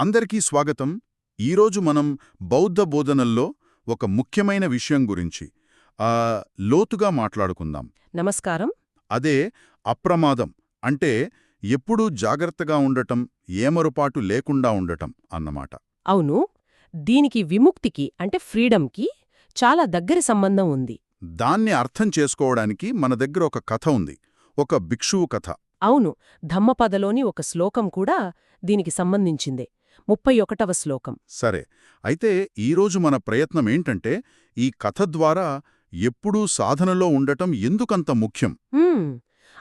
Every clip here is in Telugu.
అందరికీ స్వాగతం. ఈరోజు మనం బౌద్ధ బోధనల్లో ఒక ముఖ్యమైన విషయం గురించి ఆ లోతుగా మాట్లాడుకుందాం. నమస్కారం. అదే అప్రమాదం అంటే ఎప్పుడూ జాగ్రత్తగా ఉండటం ఏమరుపాటు లేకుండా ఉండటం అన్నమాట. అవును. దీనికి విముక్తికి అంటే ఫ్రీడమ్కి చాలా దగ్గరి సంబంధం ఉంది. దాన్ని అర్థం చేసుకోవడానికి మన దగ్గర ఒక కథ ఉంది. ఒక భిక్షువు కథ. అవును. ధమ్మపదలోని ఒక శ్లోకం కూడా దీనికి సంబంధించిందే. ముప్పై ఒకటవ శ్లోకం. సరే అయితే ఈరోజు మన ప్రయత్నం ఏంటంటే ఈ కథ ద్వారా ఎప్పుడూ సాధనలో ఉండటం ఎందుకంత ముఖ్యం?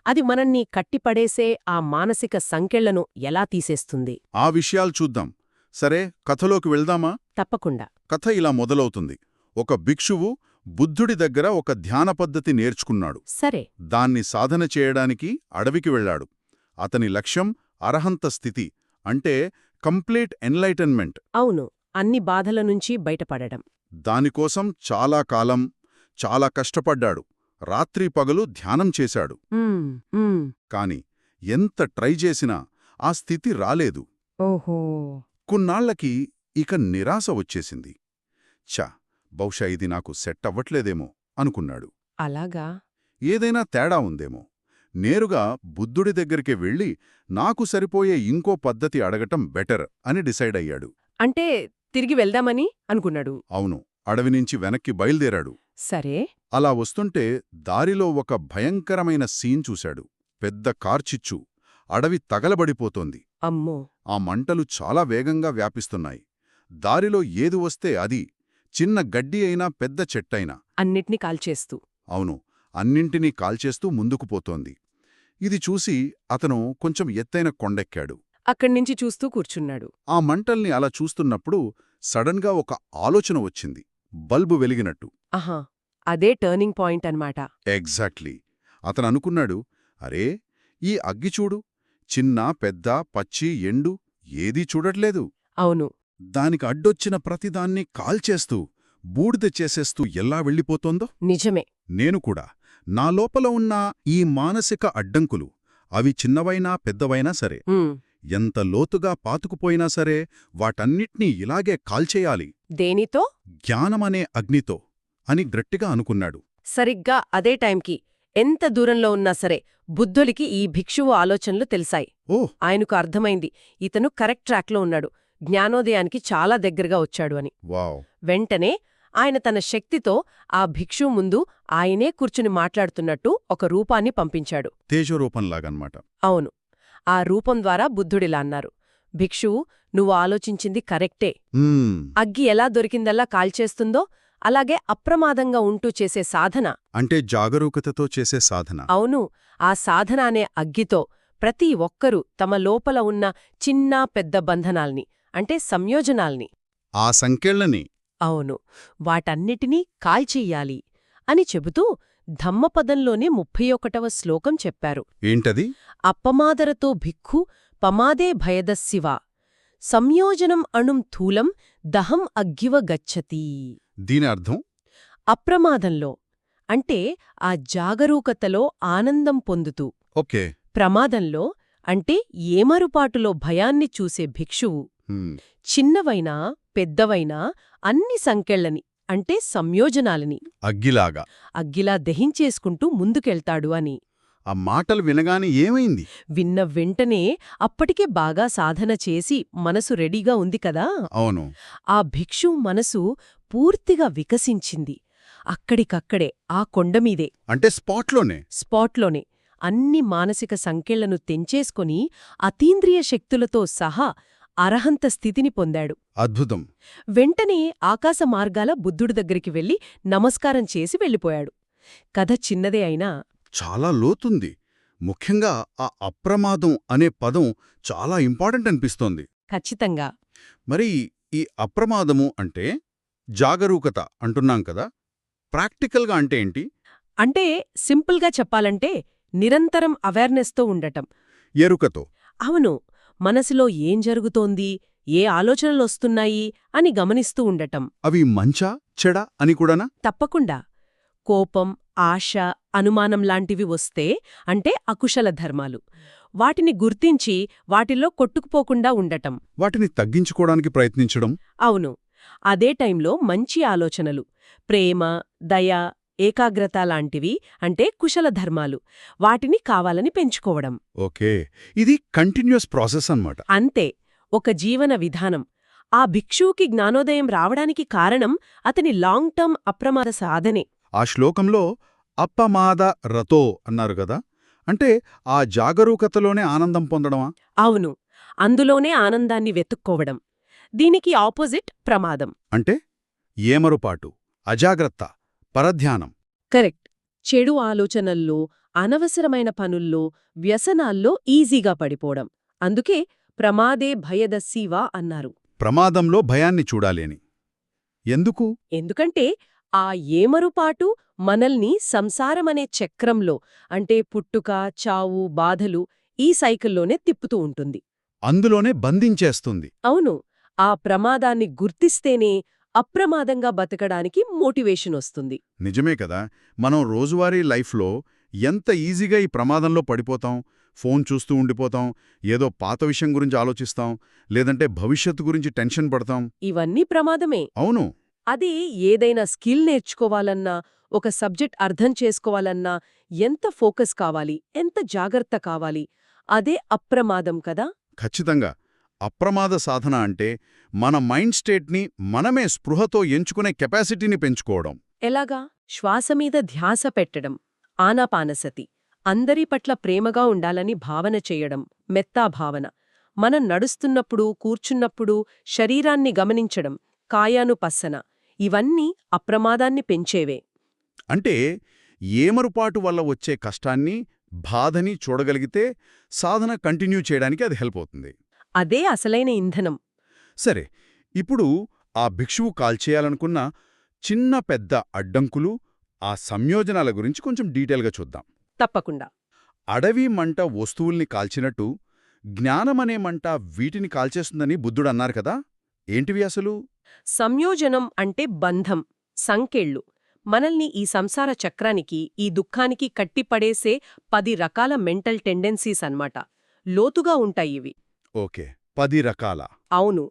అది మనల్ని కట్టిపడేసే ఆ మానసిక సంకెళ్ళను ఎలా తీసేస్తుంది? ఆ విషయాలు చూద్దాం. సరే కథలోకి వెళ్దామా? తప్పకుండా. కథ ఇలా మొదలవుతుంది. ఒక భిక్షువు బుద్ధుడి దగ్గర ఒక ధ్యాన పద్ధతి నేర్చుకున్నాడు. సరే. దాన్ని సాధన చేయడానికి అడవికి వెళ్ళాడు. అతని లక్ష్యం అర్హంత స్థితి అంటే కంప్లీట్ ఎన్లైటన్మెంట్. అవును అన్ని బాధల నుంచి బయటపడడం. దానికోసం చాలా కాలం చాలా కష్టపడ్డాడు. రాత్రి పగలు ధ్యానం చేశాడు. కాని ఎంత ట్రై చేసినా ఆ స్థితి రాలేదు. ఓహో. కొన్నాళ్ళకి ఇక నిరాశ వచ్చేసింది. ఛ బహుశా ఇది నాకు సెట్ అవ్వట్లేదేమో అనుకున్నాడు. అలాగా? ఏదైనా తేడా ఉందేమో. నేరుగా బుద్ధుడి దగ్గరికి వెళ్ళి నాకు సరిపోయే ఇంకో పద్ధతి అడగటం బెటర్ అని డిసైడ్ అయ్యాడు. అంటే తిరిగి వెళ్దామని అనుకున్నాడు. అవును అడవి నుంచి వెనక్కి బయలుదేరాడు. సరే. అలా వస్తుంటే దారిలో ఒక భయంకరమైన సీన్ చూశాడు. పెద్ద కార్చిచ్చు అడవి తగలబడిపోతోంది. అమ్మో! ఆ మంటలు చాలా వేగంగా వ్యాపిస్తున్నాయి. దారిలో ఏది వస్తే అది చిన్న గడ్డి అయినా పెద్ద చెట్టైనా అన్నిటినీ కాల్చేస్తూ. అవును అన్నింటినీ కాల్చేస్తూ ముందుకు పోతోంది. ఇది చూసి అతను కొంచెం ఎత్తైన కొండెక్కాడు. అక్కడ్నించి చూస్తూ కూర్చున్నాడు. ఆ మంటల్ని అలా చూస్తున్నప్పుడు సడన్గా ఒక ఆలోచన వచ్చింది. బల్బు వెలిగినట్టు. ఆహా! అదే టర్నింగ్ పాయింట్ అన్నమాట. ఎగ్జాక్ట్లీ. అతను అనుకున్నాడు అరే ఈ అగ్గి చూడు. చిన్న పెద్ద పచ్చి ఎండు ఏదీ చూడట్లేదు. అవును. దానికి అడ్డొచ్చిన ప్రతిదాన్ని కాల్చేస్తూ బూడిద చేసేస్తూ ఎలా వెళ్ళిపోతోందో? నిజమే. నేను కూడా. నా లోపల ఉన్న ఈ మానసిక అడ్డంకులు అవి చిన్నవైనా పెద్దవైనా సరే ఎంత లోతుగా పాతుకుపోయినా సరే వాటన్నిట్నీ ఇలాగే కాల్చేయాలి. దేనితో? జ్ఞానమనే అగ్నితో అని గట్టిగా అనుకున్నాడు. సరిగ్గా అదే టైంకి ఎంత దూరంలో ఉన్నా సరే బుద్ధుడికి ఈ భిక్షువు ఆలోచనలు తెలిసాయి. ఆయనకు అర్థమైంది. ఇతను కరెక్ట్ ట్రాక్లో ఉన్నాడు. జ్ఞానోదయానికి చాలా దగ్గరగా వచ్చాడు అని. వావ్! వెంటనే ఆయన తన శక్తితో ఆ భిక్షువు ముందు ఆయనే కూర్చుని మాట్లాడుతున్నట్టు ఒక రూపాన్ని పంపించాడు. తేజరూపంలాగన్మాట. అవును. ఆ రూపం ద్వారా బుద్ధుడిలా అన్నారు. భిక్షువు నువ్వు ఆలోచించింది కరెక్టే. అగ్గి ఎలా దొరికిందల్లా కాల్చేస్తుందో అలాగే అప్రమాదంగా ఉంటూ చేసే సాధన. అంటే జాగరూకతతో చేసే సాధన. అవును. ఆ సాధన అనే అగ్గితో ప్రతి ఒక్కరూ తమ లోపల ఉన్న చిన్న పెద్ద బంధనాల్ని అంటే సంయోజనాల్ని. ఆ సంకెళ్ళని అవును వాటన్నిటినీ కాల్చెయ్యాలి అని చెబుతూ ధమ్మపదంలోనే ముప్పై ఒకటవ శ్లోకం చెప్పారు. ఏంటది? అప్పమాదరతో భిక్ఖు పమాదే భయదశివ సంయోజనం అణుం థూలం దహం అగ్గివ గచ్చతి. దీని అర్థం? అప్రమాదంలో అంటే ఆ జాగరూకతలో ఆనందం పొందుతూ. ఓకే. ప్రమాదంలో అంటే ఏమరుపాటులో భయాన్ని చూసే భిక్షువు. చిన్నవైనా పెద్దవైనా అన్ని సంకెళ్ళని అంటే సంయోజనాలని. అగ్గిలాగా. అగ్గిలా దహించేసుకుంటూ ముందుకెళ్తాడు అని. ఆ మాటలు వినగానే ఏమైంది? విన్న వెంటనే అప్పటికే బాగా సాధన చేసి మనసు రెడీగా ఉంది కదా? అవును. ఆ భిక్షు మనసు పూర్తిగా వికసించింది. అక్కడికక్కడే ఆ కొండమీదే అంటే స్పాట్లోనే? స్పాట్లోనే. అన్ని మానసిక సంకెళ్ళను తెంచేసుకొని అతీంద్రియ శక్తులతో సహా అరహంత స్థితిని పొందాడు. అద్భుతం. వెంటనే ఆకాశ మార్గాల బుద్ధుడి దగ్గరికి వెళ్ళి నమస్కారం చేసి వెళ్ళిపోయాడు. కథ చిన్నదే అయినా చాలా లోతుంది. ముఖ్యంగా ఆ అప్రమాదం అనే పదం చాలా ఇంపార్టెంట్ అనిపిస్తోంది. ఖచ్చితంగా. మరి ఈ అప్రమాదము అంటే జాగరూకత అంటున్నాం కదా? ప్రాక్టికల్గా అంటే ఏంటి? అంటే సింపుల్గా చెప్పాలంటే నిరంతరం అవేర్నెస్తో ఉండటం. ఎరుకతో. అవును. మనసులో ఏం జరుగుతోంది ఏ ఆలోచనలొస్తున్నాయి అని గమనిస్తూ ఉండటం. అవి మంచా చెడా అని కూడానా? తప్పకుండా. కోపం ఆశ అనుమానం లాంటివి వస్తే అంటే అకుశల ధర్మాలు. వాటిని గుర్తించి వాటిల్లో కొట్టుకుపోకుండా ఉండటం. వాటిని తగ్గించుకోవడానికి ప్రయత్నించడం? అవును. అదే టైంలో మంచి ఆలోచనలు. ప్రేమ దయ ఏకాగ్రత లాంటివి అంటే కుశల ధర్మాలు. వాటిని కావాలని పెంచుకోవడం. ఓకే. ఇది కంటిన్యూస్ ప్రాసెస్ అన్నమాట. అంతే. ఒక జీవన విధానం. ఆ భిక్షువుకి జ్ఞానోదయం రావడానికి కారణం అతని లాంగ్ టర్మ్ అప్రమాద సాధనే. ఆ శ్లోకంలో అప్పమాద రతో అన్నారు కదా. అంటే ఆ జాగరూకతలోనే ఆనందం పొందడమా? అవును. అందులోనే ఆనందాన్ని వెతుక్కోవడం. దీనికి ఆపోజిట్ ప్రమాదం. అంటే ఏమరుపాటు? అజాగ్రత్త. పరధ్యానం. కరెక్ట్. చెడు ఆలోచనల్లో అనవసరమైన పనుల్లో వ్యసనాల్లో ఈజీగా పడిపోవడం. అందుకే ప్రమాదే భయదస్సీవా అన్నారు. ప్రమాదంలో భయాన్ని చూడాలి అని ఎందుకు? ఎందుకంటే ఆ ఏమరుపాటు మనల్ని సంసారమనే చక్రంలో అంటే పుట్టుక చావు బాధలు ఈ సైకిల్లోనే తిప్పుతూ ఉంటుంది. అందులోనే బంధించేస్తుంది. అవును. ఆ ప్రమాదాన్ని గుర్తిస్తేనే అప్రమాదంగా బతకడానికి మోటివేషన్ వస్తుంది. నిజమే కదా! మనం రోజువారీ లైఫ్లో ఎంత ఈజీగా ఈ ప్రమాదంలో పడిపోతాం? ఫోన్ చూస్తూ ఉండిపోతాం ఏదో పాత విషయం గురించి ఆలోచిస్తాం లేదంటే భవిష్యత్తు గురించి టెన్షన్ పడతాం. ఇవన్నీ ప్రమాదమే. అవును. అది ఏదైనా స్కిల్ నేర్చుకోవాలన్నా ఒక సబ్జెక్ట్ అర్థం చేసుకోవాలన్నా ఎంత ఫోకస్ కావాలి ఎంత జాగ్రత్త కావాలి అదే అప్రమాదం కదా! ఖచ్చితంగా. అప్రమాద సాధన అంటే మన మైండ్ స్టేట్ని మనమే స్పృహతో ఎంచుకునే కెపాసిటీని పెంచుకోవడం. ఎలాగా? శ్వాసమీద ధ్యాస పెట్టడం ఆనాపానసతి అందరి పట్ల ప్రేమగా ఉండాలని భావన చేయడం మెత్తా భావన. మనం నడుస్తున్నప్పుడు కూర్చున్నప్పుడు శరీరాన్ని గమనించడం కాయానుపස්සన ఇవన్నీ అప్రమాదాన్ని పెంచేవే. అంటే ఏమరుపాటు వల్ల వచ్చే కష్టాన్ని బాధని చూడగలిగితే సాధన కంటిన్యూ చేయడానికి అది హెల్ప్ అవుతుంది. అదే అసలైన ఇంధనం. సరే ఇప్పుడు ఆ భిక్షువు కాల్చేయాలనుకున్న చిన్న పెద్ద అడ్డంకులు ఆ సంయోజనాల గురించి కొంచెం డీటెయిల్గా చూద్దాం. తప్పకుండా. అడవి మంట వస్తువుల్ని కాల్చినట్టు జ్ఞానమనే మంట వీటిని కాల్చేస్తుందని బుద్ధుడన్నారు కదా ఏంటివి అసలు? సంయోజనం అంటే బంధం సంకెళ్ళు. మనల్ని ఈ సంసార చక్రానికి ఈ దుఃఖానికి కట్టిపడేసే పది రకాల మెంటల్ టెండెన్సీస్ అన్నమాట. లోతుగా ఉంటాయివి ఓకే పది రకాల. అవును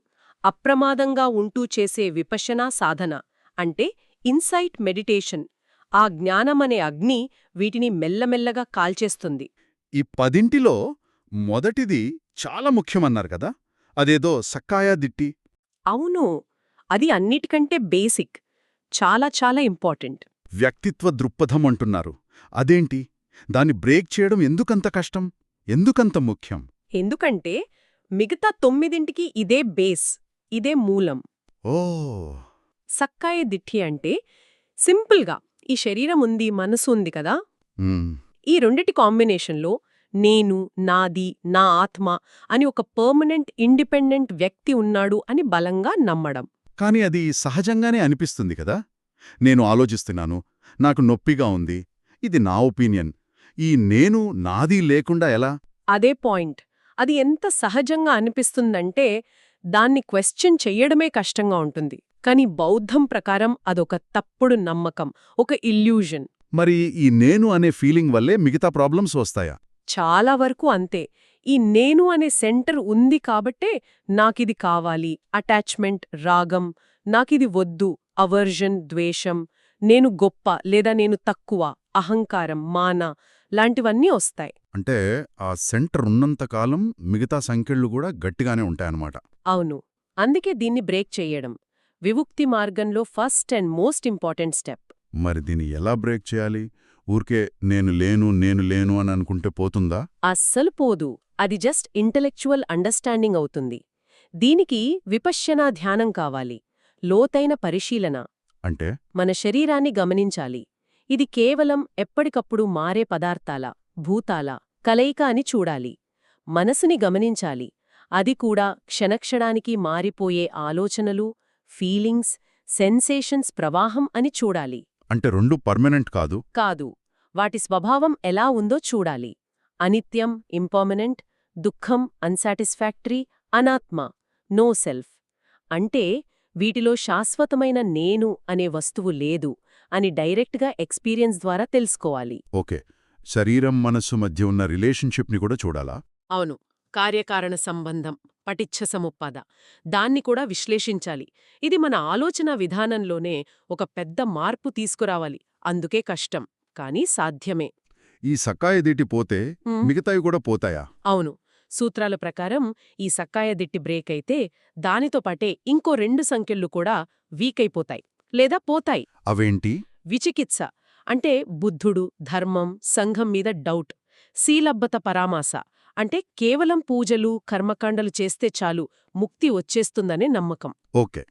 అప్రమాదంగా ఉంటూ చేసే విపశనా సాధన అంటే ఇన్సైట్ మెడిటేషన్. ఆ జ్ఞానమనే అగ్ని వీటిని మెల్లమెల్లగా కాల్చేస్తుంది. ఈ పదింటిలో మొదటిది చాలా ముఖ్యమన్నారు కదా అదేదో సక్కాయా దిట్టి. అవును అది అన్నిటికంటే బేసిక్ చాలా చాలా ఇంపార్టెంట్. వ్యక్తిత్వ దృక్పథం అంటున్నారు. అదేంటి? దాన్ని బ్రేక్ చేయడం ఎందుకంత కష్టం? ఎందుకంత ముఖ్యం? ఎందుకంటే మిగతా తొమ్మిదింటికి ఇదే బేస్ ఇదే మూలం. ఓ. సక్కాయ దిఠి అంటే సింపుల్గా ఈ శరీరం ఉంది మనసు ఉంది కదా ఈ రెండిటి కాంబినేషన్లో నేను నాది నా ఆత్మ అని ఒక పర్మనెంట్ ఇండిపెండెంట్ వ్యక్తి ఉన్నాడు అని బలంగా నమ్మడం. కాని అది సహజంగానే అనిపిస్తుంది కదా? నేను ఆలోచిస్తున్నాను నాకు నొప్పిగా ఉంది ఇది నా ఒపీనియన్ ఈ నేను నాది లేకుండా ఎలా? అదే పాయింట్. అది ఎంత సహజంగా అనిపిస్తుందంటే దాన్ని క్వశ్చన్ చెయ్యడమే కష్టంగా ఉంటుంది. కానీ బౌద్ధం ప్రకారం అదొక తప్పుడు నమ్మకం ఒక ఇల్యూజన్. మరి ఈ నేను అనే ఫీలింగ్ వల్లే మిగతా ప్రాబ్లమ్స్ వస్తాయా? చాలా వరకు అంతే. ఈ నేను అనే సెంటర్ ఉంది కాబట్టే నాకిది కావాలి. అటాచ్మెంట్ రాగం నాకిది వద్దు అవర్జన్ ద్వేషం నేను గొప్ప లేదా నేను తక్కువ అహంకారం మాన లాంటివన్నీ వస్తాయి. అంటే ఆ సెంటర్ ఉన్నంతకాలం మిగతా సంఖ్యలు కూడా గట్టిగానే ఉంటాయన్నమాట. అవును. అందుకే దీన్ని బ్రేక్ చెయ్యడం విముక్తి మార్గంలో first and most important step. మరి దీన్ని ఎలా బ్రేక్ చేయాలి? ఊరికే నేను లేను నేను లేను అని అనుకుంటే పోతుందా? అస్సలు పోదు. అది జస్ట్ ఇంటలెక్చువల్ అండర్స్టాండింగ్ అవుతుంది. దీనికి విపశ్యనా ధ్యానం కావాలి. లోతైన పరిశీలన. అంటే? మన శరీరాన్ని గమనించాలి. ఇది కేవలం ఎప్పటికప్పుడు మారే పదార్థాల భూతాల కలయిక అని చూడాలి. మనసుని గమనించాలి. అది కూడా క్షణక్షణానికి మారిపోయే ఆలోచనలు ఫీలింగ్స్ సెన్సేషన్స్ ప్రవాహం అని చూడాలి. అంటే రెండు పర్మనెంట్ కాదు? కాదు. వాటి స్వభావం ఎలా ఉందో చూడాలి. అనిత్యం ఇంపర్మనెంట్ దుఃఖం అన్సాటిస్ఫాక్టరీ అనాత్మ నో సెల్ఫ్. అంటే వీటిలో శాశ్వతమైన నేను అనే వస్తువు లేదు అని డైరెక్ట్గా ఎక్స్పీరియన్స్ ద్వారా తెలుసుకోవాలి. ఓకే. శరీరం మనస్సు మధ్య ఉన్న రిలేషన్షిప్ని కూడా చూడాలా? అవును. కార్యకారణ సంబంధం పటిచ్ఛ సముప్పద దాన్ని కూడా విశ్లేషించాలి. ఇది మన ఆలోచన విధానంలోనే ఒక పెద్ద మార్పు తీసుకురావాలి. అందుకే కష్టం. కానీ సాధ్యమే. ఈ సక్కాయదీటి పోతే ఉమ్, మిగతావి కూడా పోతాయా? అవును. సూత్రాల ప్రకారం ఈ సక్కాయ దిట్టి బ్రేక్ అయితే దానితో పాటే ఇంకో రెండు సంఖ్యలు కూడా వీక్ అయిపోతాయి. లేదా పోతాయి. అవేంటి? విచికిత్స. అంటే బుద్ధుడు ధర్మం సంఘం మీద డౌట్ శీలబ్బత పరామాస. అంటే కేవలం పూజలు కర్మకాండలు చేస్తే చాలు ముక్తి వచ్చేస్తుందనే నమ్మకం. ఓకే.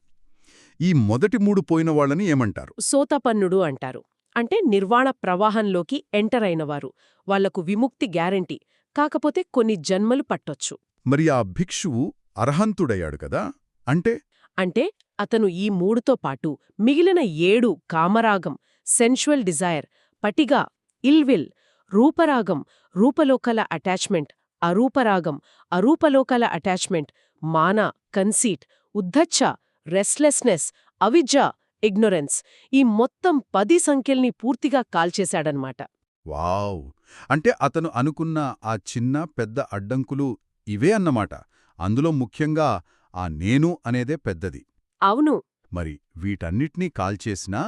ఈ మొదటి మూడు పోయిన వాళ్ళని ఏమంటారు? సోతపన్నుడు అంటారు. అంటే నిర్వాణ ప్రవాహంలోకి ఎంటర్ అయినవారు. వాళ్ళకు విముక్తి గ్యారంటీ. కాకపోతే కొన్ని జన్మలు పట్టొచ్చు. మరి ఆ భిక్షువు అర్హంతుడయ్యాడు కదా? అంటే? అంటే అతను ఈ మూడుతో పాటు మిగిలిన ఏడు కామరాగం సెన్షువల్ డిజైర్ పటిగా ఇల్విల్ రూపరాగం రూపలోకల అటాచ్మెంట్ అరూపరాగం అరూపలోకల అటాచ్మెంట్ మాన కన్సీట్ ఉద్ధచ్చ రెస్లెస్నెస్ అవిజ్జ ఇగ్నొరెన్స్ ఈ మొత్తం పది సంఖ్యల్ని పూర్తిగా కాల్చేశాడన్మాట. వావ్! అంటే అతను అనుకున్న ఆ చిన్న పెద్ద అడ్డంకులు ఇవే అన్నమాట. అందులో ముఖ్యంగా ఆ నేను అనేదే పెద్దది. అవును. మరి వీటన్నిటినీ కాల్చేసినా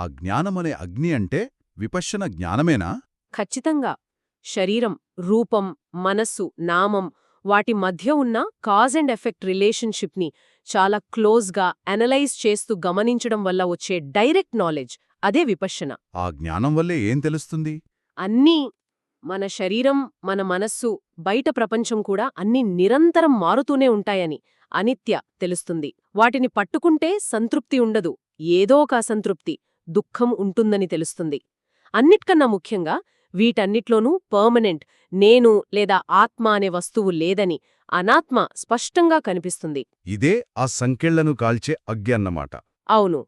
ఆ జ్ఞానమనే అగ్ని అంటే విపశ్యన జ్ఞానమేనా? ఖచ్చితంగా. శరీరం రూపం మనస్సు నామం వాటి మధ్య ఉన్న కాజ్ అండ్ ఎఫెక్ట్ రిలేషన్షిప్ని చాలా క్లోజ్గా అనలైజ్ చేస్తూ గమనించడం వల్ల వచ్చే డైరెక్ట్ నాలెడ్జ్ అదే విపశ్యన ఆ జ్ఞానం వల్లే ఏం తెలుస్తుంది? అన్నీ మన శరీరం మన మనస్సు బయట ప్రపంచం కూడా అన్నీ నిరంతరం మారుతూనే ఉంటాయని అనిత్య తెలుస్తుంది. వాటిని పట్టుకుంటే సంతృప్తి ఉండదు ఏదో ఒక అసంతృప్తి. దుఃఖం ఉంటుందని తెలుస్తుంది. అన్నిటికన్నా ముఖ్యంగా వీటన్నిట్లోనూ పర్మనెంట్ నేను లేదా ఆత్మ అనే వస్తువు లేదని అనాత్మ స్పష్టంగా కనిపిస్తుంది. ఇదే ఆ సంకెళ్ళను కాల్చే అగ్గి అన్నమాట. అవును.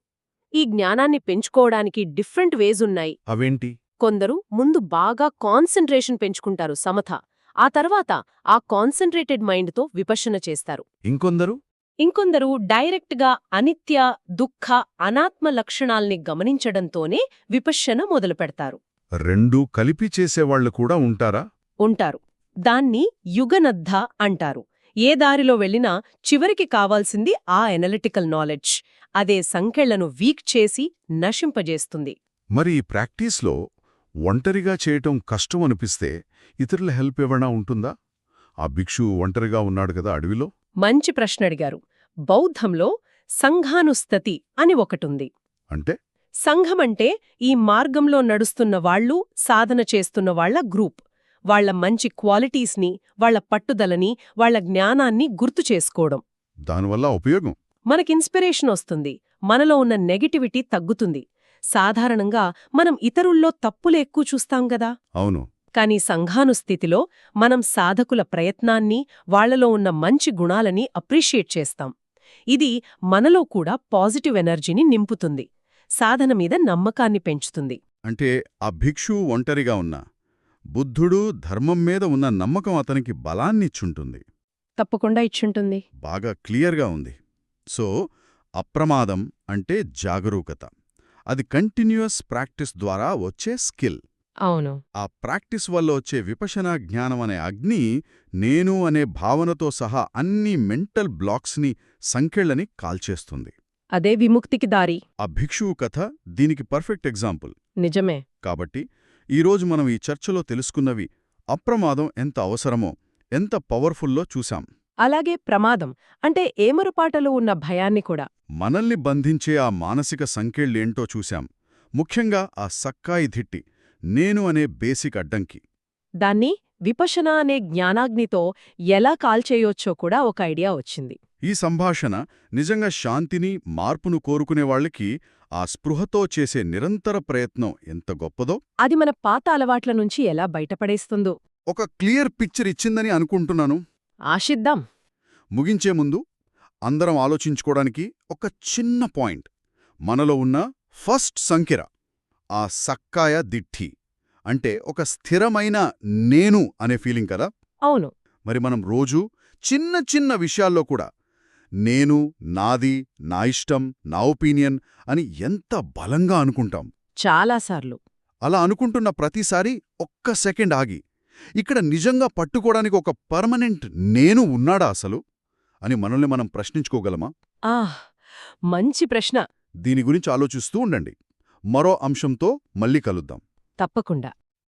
ఈ జ్ఞానాన్ని పెంచుకోవడానికి డిఫరెంట్ వేస్ ఉన్నాయి. అవేంటి? కొందరు ముందు బాగా కాన్సంట్రేషన్ పెంచుకుంటారు సమథ ఆ తర్వాత ఆ కాన్సంట్రేటెడ్ మైండ్తో విపశ్యన చేస్తారు. ఇంకొందరు? ఇంకొందరు డైరెక్ట్గా అనిత్య దుఃఖ అనాత్మ లక్షణాల్ని గమనించడంతోనే విపశ్యన మొదలుపెడతారు. రెండూ కలిపి చేసేవాళ్ళు కూడా ఉంటారా? ఉంటారు. దాన్ని యుగనద్ధ అంటారు. ఏ దారిలో వెళ్ళినా చివరికి కావాల్సింది ఆ ఎనలిటికల్ నాలెడ్జ్. అదే సంఖ్యలను వీక్ చేసి నశింపజేస్తుంది. మరి ఈ ప్రాక్టీస్లో ఒంటరిగా చేయటం కష్టం అనిపిస్తే ఇతరుల హెల్ప్ ఏమైనా ఉంటుందా? ఆ భిక్షు ఒంటరిగా ఉన్నాడు కదా అడవిలో? మంచి ప్రశ్న అడిగారు. బౌద్ధంలో సంఘానుస్తతి అని ఒకటుంది. అంటే? సంఘమంటే ఈ మార్గంలో నడుస్తున్న వాళ్ళు సాధన చేస్తున్న వాళ్ళ గ్రూప్. వాళ్ళ మంచి క్వాలిటీస్ని వాళ్ళ పట్టుదలని వాళ్ళ జ్ఞానాన్ని గుర్తు చేసుకోవడం. దానివల్ల ఉపయోగం? మనకిన్స్పిరేషన్ వస్తుంది. మనలో ఉన్న నెగటివిటీ తగ్గుతుంది. సాధారణంగా మనం ఇతరుల్లో తప్పులు ఎక్కువ చూస్తాం గదా అవును. కాని సంఘానుస్థితిలో మనం సాధకుల ప్రయత్నాన్ని వాళ్ళలో ఉన్న మంచి గుణాలని అప్రిషియేట్ చేస్తాం. ఇది మనలో కూడా పాజిటివ్ ఎనర్జీని నింపుతుంది సాధన మీద నమ్మకాన్ని పెంచుతుంది. అంటే ఆ భిక్షు ఒంటరిగా ఉన్నా బుద్ధుడు ధర్మం మీద ఉన్న నమ్మకం అతనికి బలాన్నిచ్చుంటుంది తప్పకుండా ఇచ్చుంటుంది. బాగా క్లియర్గా ఉంది. సో అప్రమాదం అంటే జాగరూకత. అది కంటిన్యూయస్ ప్రాక్టీస్ ద్వారా వచ్చే స్కిల్. అవును. ఆ ప్రాక్టీస్ వల్ల వచ్చే విపశనా జ్ఞానం అనే అగ్ని నేను అనే భావనతో సహా అన్ని మెంటల్ బ్లాక్స్ని సంకెళ్ళని కాల్చేస్తుంది. అదే విముక్తికి దారి. ఆ భిక్షువు కథ దీనికి పర్ఫెక్ట్ ఎగ్జాంపుల్. నిజమే. కాబట్టి ఈరోజు మనం ఈ చర్చలో తెలుసుకున్నవి అప్రమాదం ఎంత అవసరమో ఎంత పవర్ఫుల్లో చూశాం. అలాగే ప్రమాదం అంటే ఏమరుపాటలో ఉన్న భయాన్ని కూడా. మనల్ని బంధించే ఆ మానసిక సంకెళ్ళేంటో చూశాం. ముఖ్యంగా ఆ సక్కాయి ధిట్టి నేను అనే బేసిక్ అడ్డంకి. దాన్ని విపశన అనే జ్ఞానాగ్నితో ఎలా కాల్చేయొచ్చో కూడా ఒక ఐడియా వచ్చింది. ఈ సంభాషణ నిజంగా శాంతిని మార్పును కోరుకునే వాళ్ళకి ఆ స్పృహతో చేసే నిరంతర ప్రయత్నం ఎంత గొప్పదో? అది మన పాత అలవాట్ల నుంచి ఎలా బయటపడేస్తుందో. ఒక క్లియర్ పిక్చర్ ఇచ్చిందని అనుకుంటున్నాను. ఆశిద్దాం. ముగించే ముందు అందరం ఆలోచించుకోవడానికి ఒక చిన్న పాయింట్. మనలో ఉన్న ఫస్ట్ సంఖ్యర. ఆ సక్కాయ దిఠి అంటే ఒక స్థిరమైన నేను అనే ఫీలింగ్ కదా? అవును. మరి మనం రోజూ చిన్న చిన్న విషయాల్లో కూడా నేను నాది నా ఇష్టం నా ఒపీనియన్ అని ఎంత బలంగా అనుకుంటాం? చాలాసార్లు అలా అనుకుంటున్న ప్రతిసారి ఒక్క సెకండ్ ఆగి ఇక్కడ నిజంగా పట్టుకోవడానికి ఒక పర్మనెంట్ నేను ఉన్నాడా అసలు? అని మనల్ని మనం ప్రశ్నించుకోగలమా? ఆహ్ మంచి ప్రశ్న. దీని గురించి ఆలోచిస్తూ ఉండండి. మరో అంశంతో మళ్ళీ కలుద్దాం. తప్పకుండా.